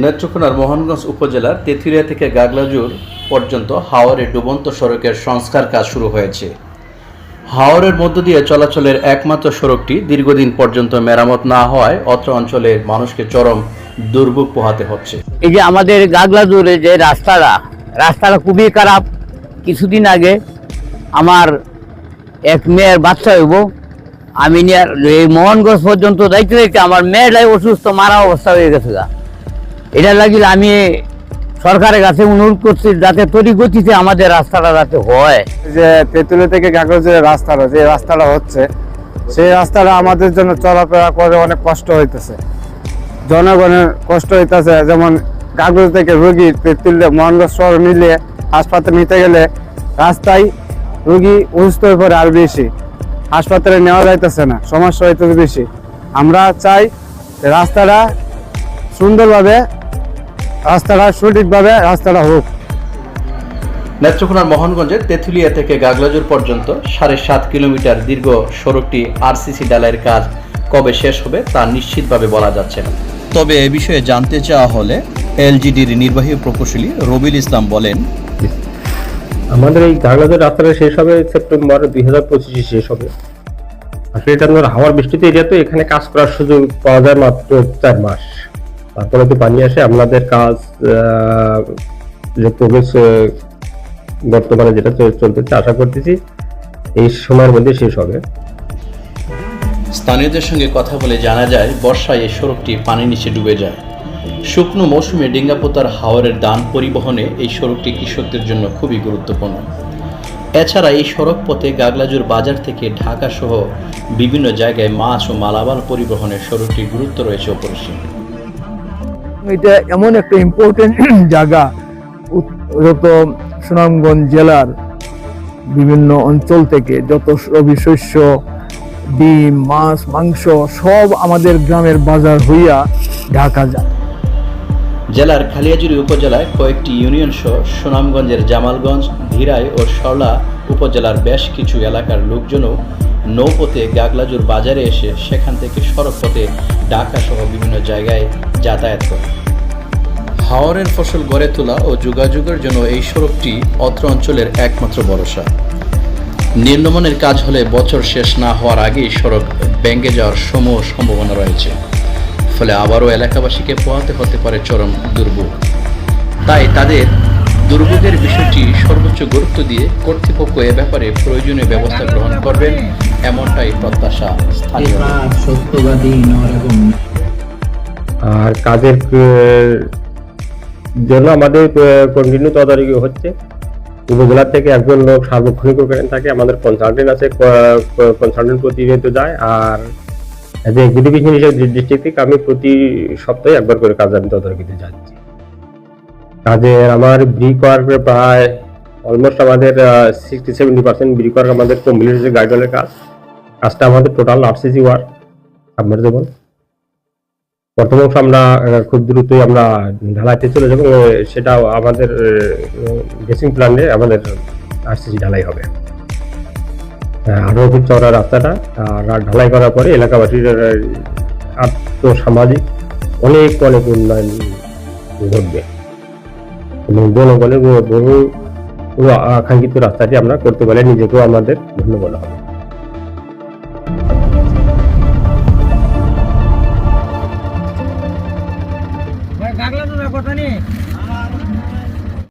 নেত্রকোনার মোহনগঞ্জ উপজেলার তেঁতুলিয়া থেকে গাগলাজুর পর্যন্ত হাওরের ডুবন্ত সড়কের সংস্কার কাজ শুরু হয়েছে। হাওরের মধ্য দিয়ে চলাচলের একমাত্র সড়কটি দীর্ঘদিন পর্যন্ত মেরামত না হওয়ায় অত্র অঞ্চলের মানুষকে চরম দুর্ভোগ পোহাতে হচ্ছে। এই যে আমাদের গাগলাজুরে যে রাস্তাটা রাস্তাটা খুবই খারাপ। কিছুদিন আগে আমার এক মেয়ের বাচ্চা হইব। আমি নিয়ে এই মোহনগঞ্জ পর্যন্ত যাইতে যাইতে আমার মেয়েটাই অসুস্থ, মারা অবস্থা হয়ে গেছে গা। এটা লাগিলে আমি সরকারের কাছে অনুরোধ করছি যাতে তরি গতিতে আমাদের রাস্তাটা যাতে হয়। যে তেঁতুলি থেকে কাগজের রাস্তাটা, যে রাস্তাটা হচ্ছে, সেই রাস্তাটা আমাদের জন্য চলাফেরা করে অনেক কষ্ট হইতেছে। জনগণের কষ্ট হইতেছে, যেমন কাগজ থেকে রুগী তেঁতুলে মোহনগঞ্জ শহর নিলে হাসপাতালে নিতে গেলে রাস্তায় রুগী অসুস্থ হয়ে পড়ে আর বেশি। হাসপাতালে নেওয়া যাইতেছে না, সমস্যা হইতেছে বেশি। আমরা চাই রাস্তাটা সুন্দরভাবে রাস্তাটা সঠিকভাবে রাস্তাটা হোক। নেত্রকোনার মোহনগঞ্জের তেঁতুলিয়া থেকে গাগলাজুর পর্যন্ত সাড়ে সাত কিলোমিটার দীর্ঘ সড়কটি আরসিসি ডালাইয়ের কাজ কবে শেষ হবে তা নিশ্চিতভাবে বলা যাচ্ছে না। তবে এ বিষয়ে জানতে চাওয়া হলে এলজিডির নির্বাহী প্রকৌশলী রবিল ইসলাম বলেন আমাদের এই গাগলাদের রাস্তাটা শেষ হবে সেপ্টেম্বর দুই হাজার পঁচিশে শেষ হবে। আসলে এটা হাওয়ার বৃষ্টিতে এরিয়া তো এখানে কাজ করার সুযোগ পাওয়া যায় মাত্র চার মাস। তারপরে তো পানি আসে। আপনাদের কাজ যে প্রোগ্রেস বর্তমানে যেটা চলতেছে, আশা করতেছি এই সময়ের মধ্যে শেষ হবে। স্থানীয়দের সঙ্গে কথা বলে জানা যায়, বর্ষায় এই সড়কটি পানির নিচে ডুবে যায়। শুকনো মৌসুমে ডিঙ্গাপোতার হাওরের দান পরিবহনে এই সড়কটি কৃষকদের জন্য খুবই গুরুত্বপূর্ণ। এছাড়া এই সড়ক পথে গাগলাজুর বাজার থেকে ঢাকা সহ বিভিন্ন জায়গায় মাছ ও মালামাল পরিবহনে সড়কটির গুরুত্ব রয়েছে অপরিসীম। এটা এমন একটা ইম্পর্টেন্ট জায়গা যত সুনামগঞ্জ জেলার বিভিন্ন অঞ্চল থেকে যত রবি শস্য, ডিম, মাছ, মাংস সব আমাদের গ্রামের বাজার হইয়া ঢাকা যায়। জেলার খালিয়াজুরি উপজেলায় কয়েকটি ইউনিয়ন সহ সুনামগঞ্জের জামালগঞ্জ ধীরাই ও সরলা উপজেলার বেশ কিছু এলাকার লোকজনও নৌপথে গাগলাজুর বাজারে এসে সেখান থেকে সড়ক পথে ঢাকা সহ বিভিন্ন জায়গায় যাতায়াত করে। হাওরের ফসল গড়ে তোলা ও যোগাযোগের জন্য এই সড়কটি অত্র অঞ্চলের একমাত্র ভরসা। নিম্নমানের কাজ হলে বছর শেষ না হওয়ার আগেই সড়ক ব্যাঙ্গে যাওয়ার সমূহ সম্ভাবনা রয়েছে। ফলে আবারও এলাকাবাসীকে পোহাতে হতে পারে চরম দুর্ভোগ। তাই তাদের দুর্ভোগের বিষয়টি সর্বোচ্চ গুরুত্ব দিয়ে কর্তৃপক্ষ এ ব্যাপারে প্রয়োজনীয় ব্যবস্থা গ্রহণ করবেন এমনটাই প্রত্যাশা স্থানীয় আর কাজের জন্য আমাদের কন্টিনিউ তদারকি হচ্ছে। উপজেলা থেকে একজন লোক সার্বক্ষণিক ওখানে থাকে আমাদের কনসালটেন্ট আছে কনসালটেন্ট প্রতিনিয়ত যায়। আর এজ এ এক্সিকিউটিভ হিসেবে ডিস্ট্রিক্ট আমি প্রতি সপ্তাহে একবার করে কাজ আমি তদারকিতে যাচ্ছি। কাজের আমার ব্রিক ওয়ার্ক প্রায় অলমোস্ট আমাদের সিক্সটি সেভেন্টি পার্সেন্ট ওয়ার্ক আমাদের কমপ্লিট হয়েছে গাইডওয়ালের কাজ। কাজটা আমাদের টোটাল আরসিসি ওয়ার্ক সাবমার্সেবল প্রথম অংশ আমরা খুব দ্রুতই আমরা ঢালাইতে চলে যাব সেটা আমাদের ড্রেসিং প্ল্যানে আমাদের আরসিসি ঢালাই হবে। আঠারো ফিট চওড়া রাস্তাটা, আর ঢালাই করার পরে এলাকাবাসীর আর্থসামাজিক অনেক অনেক উন্নয়ন ঘটবে। এবং জনগণের বহু- আকাঙ্ক্ষিত রাস্তাটি আমরা করতে পারি নিজেকেও আমাদের ধন্যবাদ হবে।